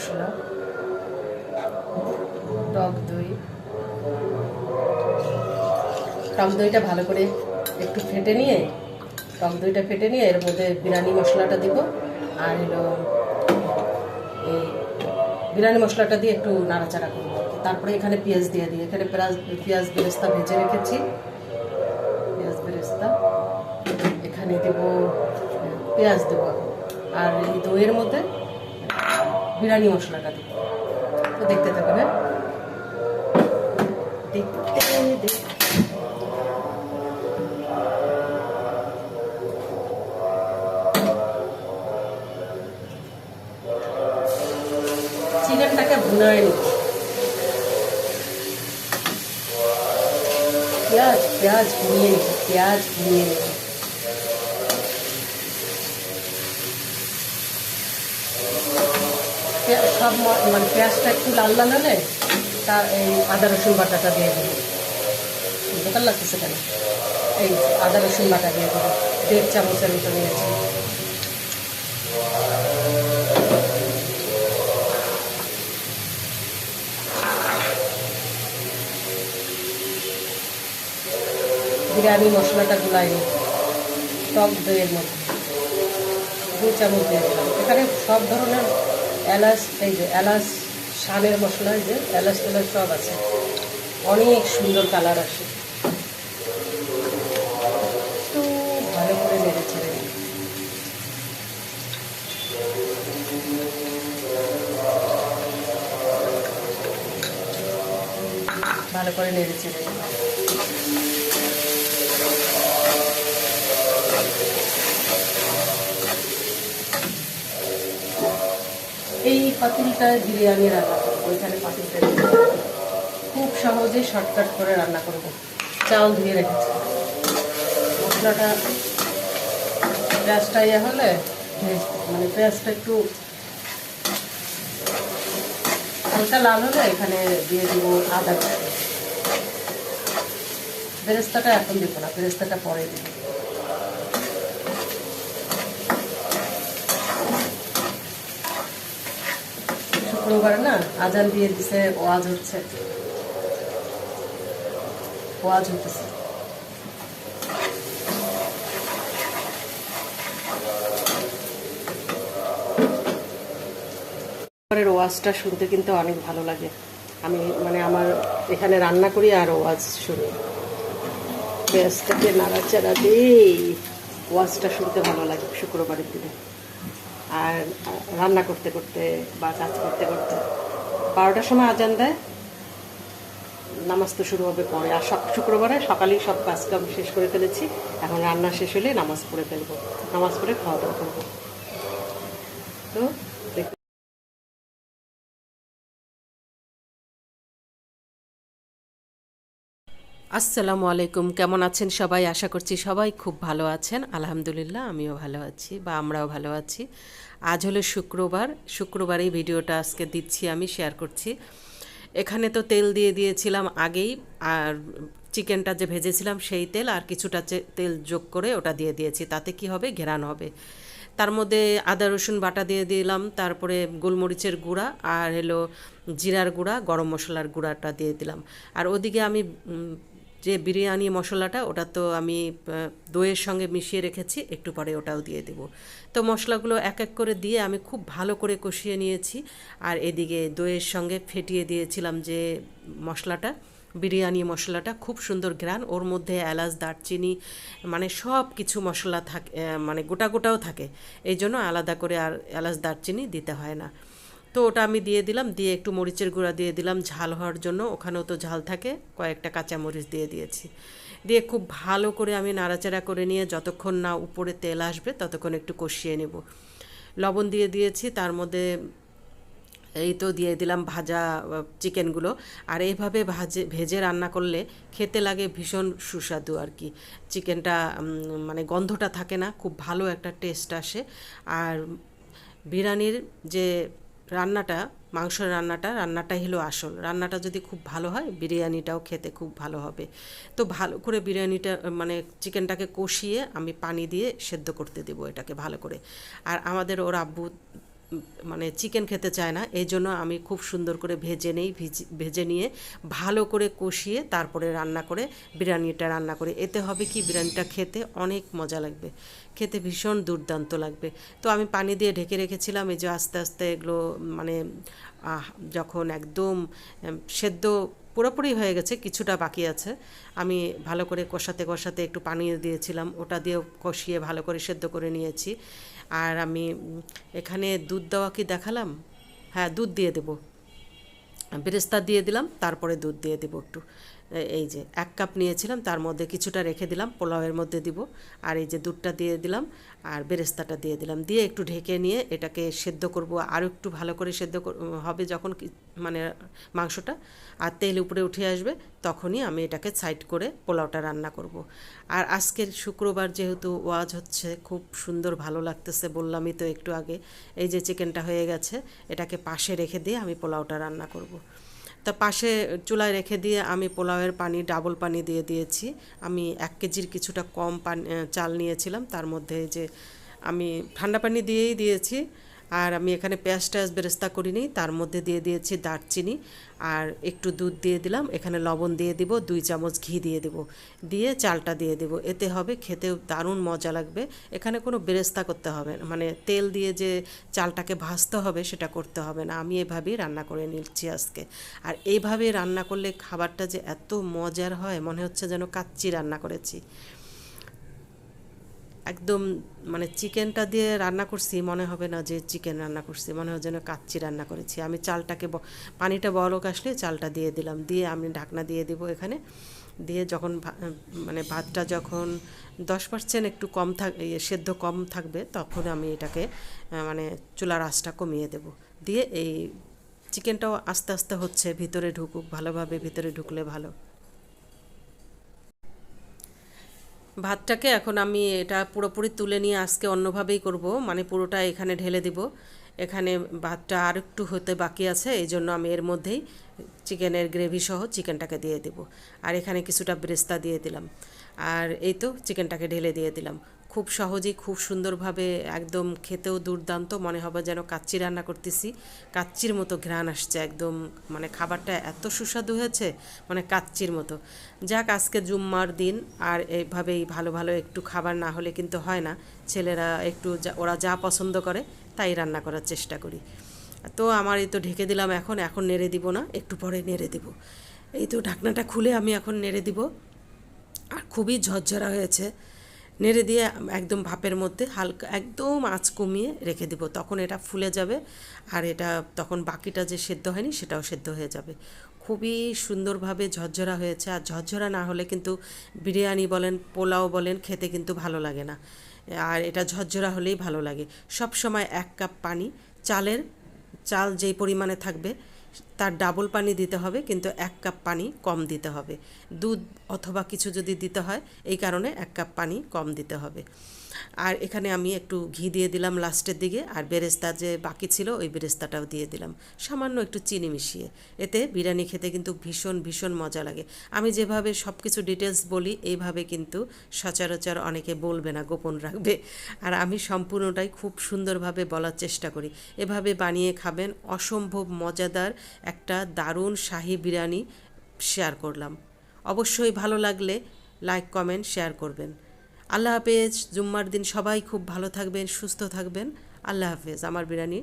মশলা। টক দই। টক দইটা ভালো করে একটু ফেটে নিয়ে, টক দইটা ফেটে নিয়ে এর মধ্যে বিরিয়ানি মশলাটা দিব। আর হলো এই বিরিয়ানি মশলাটা দিয়ে একটু নাড়াচাড়া করব। তারপরে এখানে পেঁয়াজ দিয়ে দিই। এখানে পেঁয়াজ পেঁয়াজ বেরেস্তা ভেজে রেখেছি। পেঁয়াজ বেরেস্তা। এখানে দেব, পেঁয়াজ দেবো। আর এই দইয়ের মধ্যে বিরিয়ানি মশলাটা দেবো তো দেখতে থাকবে হ্যাঁ? দেখতে। চিকেনটাকে ভুনায় নিব। পেঁয়াজ পেঁয়াজ ভুনিয়ে পেঁয়াজ ভুনিয়ে সব মানে পেঁয়াজটা একটু লাল লাল হলে তার এই আদা রসুন বাটাটা দিয়ে দেবো। দোকান লাগতেছে কেন? এই আদা রসুন বাটা দিয়ে দেবো। দেড় চামচের মতো নিয়েছি। বিরিয়ানি মশলাটা গুলাই টক দইয়ের মধ্যে। দু চামচ দিয়ে দিলাম। এখানে সব ধরনের এলাচ, এই যে এলাচ শানের মশলা যে এলাচ টেলাচ সব আছে। অনেক সুন্দর কালার আসে। একটু ভালো করে নেড়ে ভালো করে নেড়ে পাতিলটায় বিরিয়ানি রান্না করব, ওইখানে পাতিলটা খুব সহজেই শর্টকাট করে রান্না করব। চাল ধুয়ে রেখেছি। মশলাটা পেঁয়াজটা ইয়ে হলে মানে পেঁয়াজটা একটু হালকা লাল হলে এখানে দিয়ে দিব আদা বেরেস্তাটা এখন দিব না, বেরেস্তাটা পরে দিব। শুক্রবার না আজান দিয়ে দিছে, ওয়াজ হচ্ছে। ওয়াজ হতেছে ওয়াজটা শুনতে কিন্তু অনেক ভালো লাগে। আমি মানে আমার এখানে রান্না করি আর ওয়াজ শুনি। পেঁয়াজটাকে নাড়াচাড়া দিই ওয়াজটা শুনতে ভালো লাগে শুক্রবারের দিনে। আর রান্না করতে করতে বা কাজ করতে করতে বারোটার সময় আজান দেয়। নামাজ তো শুরু হবে পরে। আর সব শুক্রবারে সকালেই সব কাজ কাম শেষ করে ফেলেছি। এখন রান্না শেষ হলে নামাজ পড়ে ফেলব। নামাজ পড়ে খাওয়া দাওয়া করব। তো আসসালামু আলাইকুম, কেমন আছেন সবাই? আশা করছি সবাই খুব ভালো আছেন। আলহামদুলিল্লাহ, আমিও ভালো আছি বা আমরাও ভালো আছি। আজ হলো শুক্রবার। শুক্রবার এই ভিডিওটা আজকে দিচ্ছি, আমি শেয়ার করছি। এখানে তো তেল দিয়ে দিয়েছিলাম আগেই, আর চিকেনটা যে ভেজেছিলাম সেই তেল, আর কিছুটা তেল যোগ করে ওটা দিয়ে দিয়েছি। তাতে কি হবে? ঘেরানো হবে। তার মধ্যে আদা, রসুন বাটা দিয়ে দিলাম, তারপরে গোলমরিচের গুঁড়া, আর হলো জিরার গুঁড়া, গরম মশলার গুঁড়াটা দিয়ে দিলাম। আর ওদিকে আমি যে বিরিয়ানি মশলাটা, ওটা তো আমি দইয়ের সঙ্গে মিশিয়ে রেখেছি, একটু পরে ওটাও দিয়ে দেব। তো মশলাগুলো এক এক করে দিয়ে আমি খুব ভালো করে কষিয়ে নিয়েছি। আর এদিকে দইয়ের সঙ্গে ফেটিয়ে দিয়েছিলাম যে মশলাটা, বিরিয়ানি মশলাটা, খুব সুন্দর ঘ্রাণ। ওর মধ্যে এলাচ, দারচিনি মানে সব কিছু মশলা থাকে মানে গোটা গোটাও থাকে। এই জন্য আলাদা করে আর এলাচ, দারচিনি দিতে হয় না। তো ওটা আমি দিয়ে দিলাম, দিয়ে একটু মরিচের গুঁড়া দিয়ে দিলাম ঝাল হওয়ার জন্য। ওখানেও তো ঝাল থাকে, কয়েকটা কাঁচা মরিচ দিয়ে দিয়েছি। দিয়ে খুব ভালো করে আমি নাড়াচাড়া করে নিয়ে যতক্ষণ না উপরে তেল আসবে ততক্ষণ একটু কষিয়ে নেব। লবণ দিয়ে দিয়েছি, তার মধ্যে এই তো দিয়ে দিলাম ভাজা চিকেনগুলো। আর এইভাবে ভাজে, ভেজে রান্না করলে খেতে লাগে ভীষণ সুস্বাদু আর কি। চিকেনটা মানে গন্ধটা থাকে না, খুব ভালো একটা টেস্ট আসে। আর বিরিয়ানির যে রান্নাটা, মাংসর রান্নাটা রান্নাটাই হলো আসল। রান্নাটা যদি খুব ভালো হয়, বিরিয়ানিটাও খেতে খুব ভালো হবে। তো ভালো করে বিরিয়ানিটা মানে চিকেনটাকে কষিয়ে আমি পানি দিয়ে সেদ্ধ করতে দেবো এটাকে ভালো করে। আর আমাদের ওর আব্বু মানে চিকেন খেতে চায় না। এই জন্য আমি খুব সুন্দর করে ভেজে নেই, ভেজে নিয়ে ভালো করে কষিয়ে তারপরে রান্না করে, বিরিয়ানিটা রান্না করে। এতে হবে কি, বিরিয়ানিটা খেতে অনেক মজা লাগবে। খেতে ভীষণ দুর্দান্ত লাগবে। তো আমি পানি দিয়ে ঢেকে রেখেছিলাম, এই যে আস্তে আস্তে এগুলো মানে যখন একদম সেদ্ধ পুরোপুরি হয়ে গেছে, কিছুটা বাকি আছে। আমি ভালো করে কষাতে কষাতে একটু পানি দিয়েছিলাম, ওটা দিয়ে কষিয়ে ভালো করে সেদ্ধ করে নিয়েছি। আর আমি, এখানে দুধ দেওয়া কি দেখালাম? হ্যাঁ দুধ দিয়ে দেবো। বেরেস্তা দিয়ে দিলাম, তারপরে দুধ দিয়ে দেবো একটু। এই যে এক কাপ নিয়েছিলাম, তার মধ্যে কিছুটা রেখে দিলাম, পোলাওয়ের মধ্যে দিব, আর এই যে দুধটা দিয়ে দিলাম, আর বেরেস্তাটা দিয়ে দিলাম দিয়ে একটু ঢেকে নিয়ে এটাকে সেদ্ধ করব, আরও একটু ভালো করে সেদ্ধ হবে যখন মানে মাংসটা, আর তেল উপরে উঠে আসবে, তখনই আমি এটাকে সাইড করে পোলাওটা রান্না করব। আর আজকের শুক্রবার যেহেতু ওয়াজ হচ্ছে, খুব সুন্দর ভালো লাগতেছে বললামই তো একটু আগে, এই যে চিকেনটা হয়ে গেছে, এটাকে পাশে রেখে দিয়ে আমি পোলাওটা রান্না করব। তা পাশে চুলায় রেখে দিয়ে আমি পোলাওয়ের পানি, ডাবল পানি দিয়ে দিয়েছি। আমি এক কেজির কিছুটা কম পানি চাল নিয়েছিলাম। তার মধ্যে যে আমি ঠান্ডা পানি দিয়েই দিয়েছি। আর আমি এখানে পেঁয়াজ টেয়াজ বেরেস্তা করিনি, তার মধ্যে দিয়ে দিয়েছি দারচিনি আর একটু দুধ দিয়ে দিলাম। এখানে লবণ দিয়ে দিব, দুই চামচ ঘি দিয়ে দেব। দিয়ে চালটা দিয়ে দেব। এতে হবে খেতেও দারুণ মজা লাগবে। এখানে কোনো বেরেস্তা করতে হবে মানে তেল দিয়ে যে চালটাকে ভাজতে হবে, সেটা করতে হবে না। আমি এভাবেই রান্না করে নিচ্ছি আজকে। আর এইভাবে রান্না করলে খাবারটা যে এত মজার হয়, মনে হচ্ছে যেন কাচ্চি রান্না করেছি। একদম মানে চিকেনটা দিয়ে রান্না করছি, মনে হবে না যে চিকেন রান্না করছি, মনে হয় যেন কাচ্চি রান্না করেছি। আমি চালটাকে পানিটা বলক আসলে চালটা দিয়ে দিলাম, দিয়ে আমি ঢাকনা দিয়ে দিব এখানে। দিয়ে যখন মানে ভাতটা যখন দশ পার্সেন্ট একটু কম থাক সেদ্ধ কম থাকবে, তখন আমি এটাকে মানে চুলার আঁচটা কমিয়ে দেব। দিয়ে এই চিকেনটাও আস্তে আস্তে হচ্ছে, ভিতরে ঢুকুক, ভালোভাবে ভিতরে ঢুকলে ভালো। ভাতটাকে এখন আমি এটা পুরোপুরি তুলে নিয়ে আজকে অন্যভাবেই করব। মানে পুরোটা এখানে ঢেলে দিব। এখানে ভাতটা আর একটু হতে বাকি আছে, এই জন্য আমি এর মধ্যেই চিকেনের গ্রেভি সহ চিকেনটাকে দিয়ে দেব। আর এখানে কিছুটা ব্রেস্তা দিয়ে দিলাম। আর এই তো চিকেনটাকে ঢেলে দিয়ে দিলাম। খুব সহজেই খুব সুন্দরভাবে একদম খেতেও দুর্দান্ত, মনে হবে যেন কাচ্চি রান্না করতেছি। কাচ্চির মতো ঘ্রাণ আসছে একদম মানে খাবারটা এত সুস্বাদু হয়েছে মানে কাচ্চির মতো। যাক, আজকে জুম্মার দিন, আর এইভাবেই ভালো ভালো একটু খাবার না হলে কিন্তু হয় না। ছেলেরা একটু ওরা যা পছন্দ করে, তাই রান্না করার চেষ্টা করি। তো আমার এই তো ঢেকে দিলাম এখন এখন নেড়ে দিব না, একটু পরে নেড়ে দিব। এই তো ঢাকনাটা খুলে আমি এখন নেড়ে দিব। আর খুবই ঝরঝরা হয়েছে। নেড়ে দিয়ে একদম ভাপের মধ্যে হালকা একদম আঁচ কমিয়ে রেখে দিব। তখন এটা ফুলে যাবে আর এটা তখন বাকিটা যে সেদ্ধ হয়নি সেটাও সেদ্ধ হয়ে যাবে। খুবই সুন্দরভাবে ঝরঝরা হয়েছে আর ঝরঝরা না হলে কিন্তু বিরিয়ানি বলেন, পোলাও বলেন খেতে কিন্তু ভালো লাগে না। আর এটা ঝরঝরা হলেই ভালো লাগে। সব সময় এক কাপ পানি, চালের, চাল যেই পরিমাণে থাকবে তার ডাবল পানি দিতে হবে, কিন্তু এক কাপ পানি কম দিতে হবে। দুধ অথবা কিছু যদি দিতে হয়, এই কারণে এক কাপ পানি কম দিতে হবে। আর এখানে আমি একটু ঘি দিয়ে দিলাম লাস্টের দিকে, আর বেরেস্তা যে বাকি ছিল, ওই বেরেস্তাটাও দিয়ে দিলাম। সামান্য একটু চিনি মিশিয়ে। এতে বিরিয়ানি খেতে কিন্তু ভীষণ ভীষণ মজা লাগে। আমি যেভাবে সব কিছু ডিটেলস বলি, এইভাবে কিন্তু সচরাচর অনেকে বলবে না, গোপন রাখবে। আর আমি সম্পূর্ণটাই খুব সুন্দরভাবে বলার চেষ্টা করি। এভাবে বানিয়ে খাবেন অসম্ভব মজাদার একটা দারুণ শাহি বিরিয়ানি শেয়ার করলাম। অবশ্যই ভালো লাগলে লাইক কমেন্ট শেয়ার করবেন। আল্লাহ হাফেজ, জুম্মার দিন সবাই খুব ভালো থাকবেন, সুস্থ থাকবেন। আল্লাহ হাফেজ, আমার বিরিয়ানি